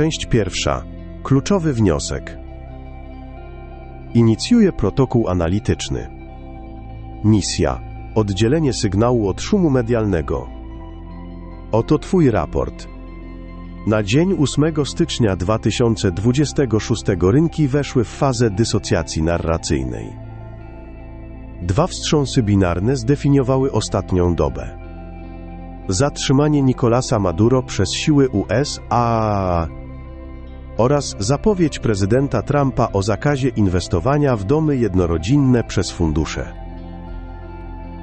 Część pierwsza. Kluczowy wniosek. Inicjuje protokół analityczny. Misja. Oddzielenie sygnału od szumu medialnego. Oto Twój raport. Na dzień 8 stycznia 2026 rynki weszły w fazę dysocjacji narracyjnej. Dwa wstrząsy binarne zdefiniowały ostatnią dobę. Zatrzymanie Nicolasa Maduro przez siły USA oraz zapowiedź prezydenta Trumpa o zakazie inwestowania w domy jednorodzinne przez fundusze.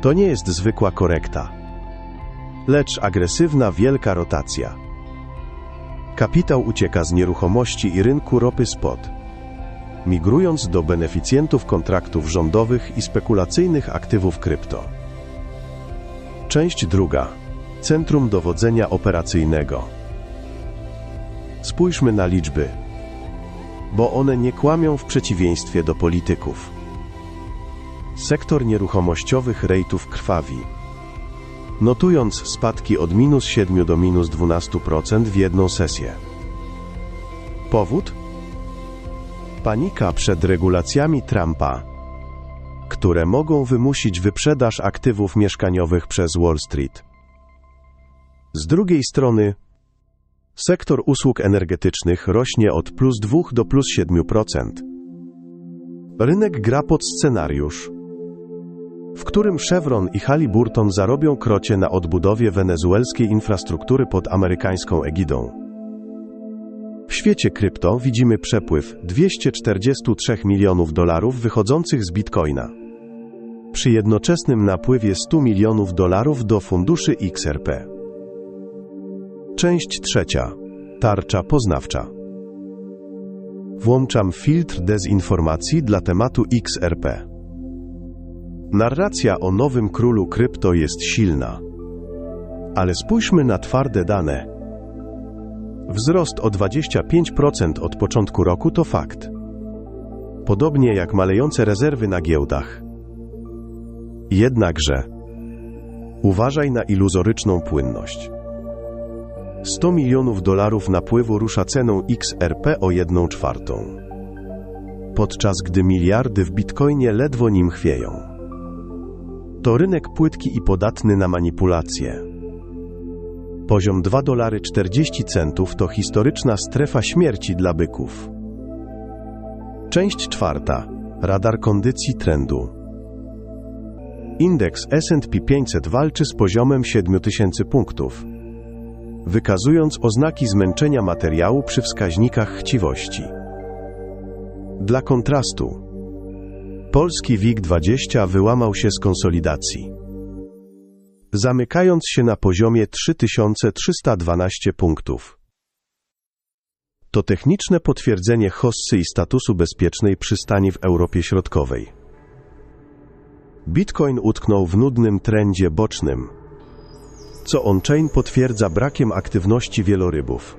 To nie jest zwykła korekta, lecz agresywna wielka rotacja. Kapitał ucieka z nieruchomości i rynku ropy spot, migrując do beneficjentów kontraktów rządowych i spekulacyjnych aktywów krypto. Część druga. Centrum Dowodzenia Operacyjnego. Spójrzmy na liczby, bo one nie kłamią w przeciwieństwie do polityków. Sektor nieruchomościowych rejtów krwawi, notując spadki od minus 7 do minus 12% w jedną sesję. Powód? Panika przed regulacjami Trumpa, które mogą wymusić wyprzedaż aktywów mieszkaniowych przez Wall Street. Z drugiej strony, sektor usług energetycznych rośnie od plus 2 do plus 7%. Rynek gra pod scenariusz, w którym Chevron i Halliburton zarobią krocie na odbudowie wenezuelskiej infrastruktury pod amerykańską egidą. W świecie krypto widzimy przepływ 243 milionów dolarów wychodzących z bitcoina. Przy jednoczesnym napływie 100 milionów dolarów do funduszy XRP. Część trzecia. Tarcza poznawcza. Włączam filtr dezinformacji dla tematu XRP. Narracja o nowym królu krypto jest silna. Ale spójrzmy na twarde dane. Wzrost o 25% od początku roku to fakt. Podobnie jak malejące rezerwy na giełdach. Jednakże uważaj na iluzoryczną płynność. 100 milionów dolarów napływu rusza ceną XRP o 1 czwartą, podczas gdy miliardy w bitcoinie ledwo nim chwieją. To rynek płytki i podatny na manipulacje. Poziom 2 dolary 40 centów to historyczna strefa śmierci dla byków. Część czwarta. Radar kondycji trendu. Indeks S&P 500 walczy z poziomem 7000 punktów, wykazując oznaki zmęczenia materiału przy wskaźnikach chciwości. Dla kontrastu, polski WIG20 wyłamał się z konsolidacji, zamykając się na poziomie 3312 punktów. To techniczne potwierdzenie hossy i statusu bezpiecznej przystani w Europie Środkowej. Bitcoin utknął w nudnym trendzie bocznym, co on-chain potwierdza brakiem aktywności wielorybów.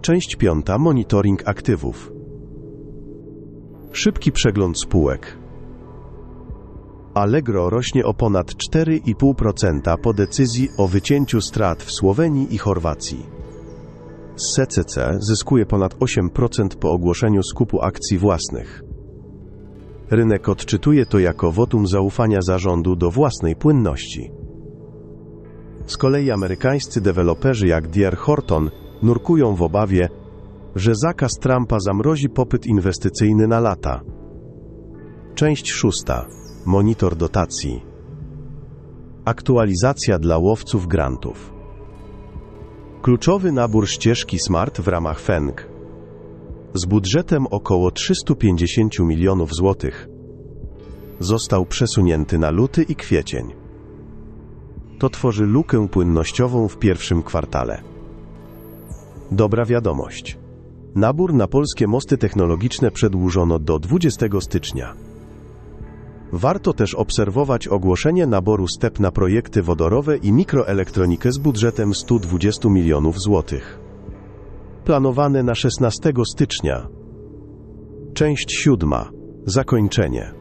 Część piąta. Monitoring aktywów. Szybki przegląd spółek. Allegro rośnie o ponad 4,5% po decyzji o wycięciu strat w Słowenii i Chorwacji. SECC zyskuje ponad 8% po ogłoszeniu skupu akcji własnych. Rynek odczytuje to jako wotum zaufania zarządu do własnej płynności. Z kolei amerykańscy deweloperzy jak D.R. Horton nurkują w obawie, że zakaz Trumpa zamrozi popyt inwestycyjny na lata. Część szósta. Monitor dotacji. Aktualizacja dla łowców grantów. Kluczowy nabór ścieżki SMART w ramach FENG z budżetem około 350 milionów złotych został przesunięty na luty i kwiecień. To tworzy lukę płynnościową w pierwszym kwartale. Dobra wiadomość. Nabór na polskie mosty technologiczne przedłużono do 20 stycznia. Warto też obserwować ogłoszenie naboru STEP na projekty wodorowe i mikroelektronikę z budżetem 120 milionów złotych. Planowane na 16 stycznia. Część siódma. Zakończenie.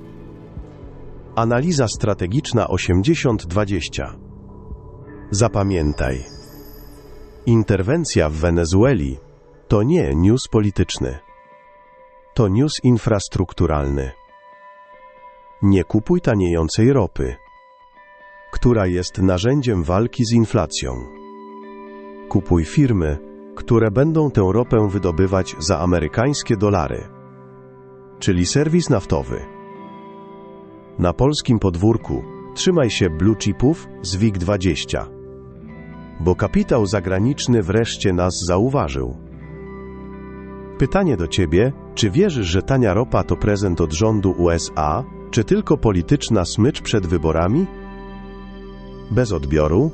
Analiza strategiczna 80-20. Zapamiętaj. Interwencja w Wenezueli To nie news polityczny. To news infrastrukturalny. Nie kupuj taniejącej ropy, która jest narzędziem walki z inflacją. Kupuj firmy, które będą tę ropę wydobywać za amerykańskie dolary, czyli serwis naftowy. Na polskim podwórku trzymaj się blue chipów z WIG20, bo kapitał zagraniczny wreszcie nas zauważył. Pytanie do ciebie, czy wierzysz, że tania ropa to prezent od rządu USA, czy tylko polityczna smycz przed wyborami? Bez odbioru,